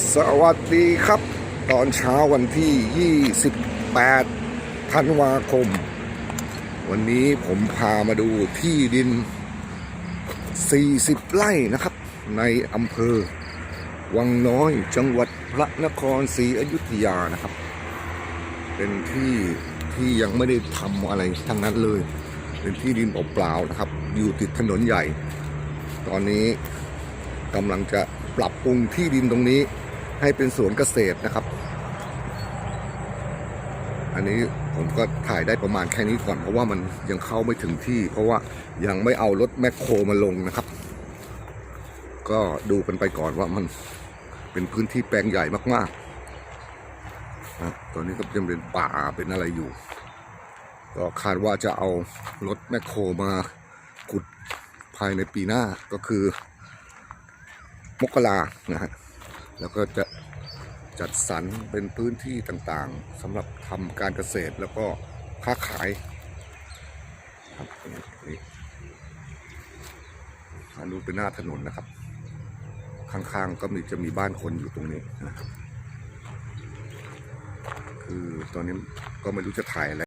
สวัสดีครับ ตอนเช้าวันที่ 28 ธันวาคม วันนี้ผมพามาดูที่ดิน 40 ไร่นะครับ ในอำเภอ วังน้อยจังหวัดพระนครศรีอยุธยานะครับ เป็นที่ที่ยังไม่ได้ทำอะไรทั้งนั้นเลย เป็นที่ดินเปล่าๆนะครับ อยู่ติดถนนใหญ่ ตอนนี้กำลังจะปรับปรุงที่ดินตรงนี้ ให้เป็นสวนเกษตรนะครับ อันนี้ผมก็ถ่ายได้ประมาณแค่นี้ก่อน เพราะว่ามันยังเข้าไม่ถึงที่ เพราะว่ายังไม่เอารถแมคโครมาลงนะครับ ก็ดูกันไปก่อนว่ามันเป็นพื้นที่แปลงใหญ่มากๆนะตอนนี้ก็ยังเป็นป่าเป็นอะไรอยู่ ก็คาดว่าจะเอารถแมคโครมาขุดภายในปีหน้าก็คือ มกรานะฮะ แล้วก็จะจัดสรรเป็นพื้นที่ต่างๆสำหรับทำการเกษตรแล้วก็ค้าขายครับนี่อันนู้นเป็นหน้าถนนนะครับ ข้างๆก็มีจะมีบ้านคนอยู่ตรงนี้นะครับคือตอนนี้ก็ไม่รู้จะถ่ายอะไร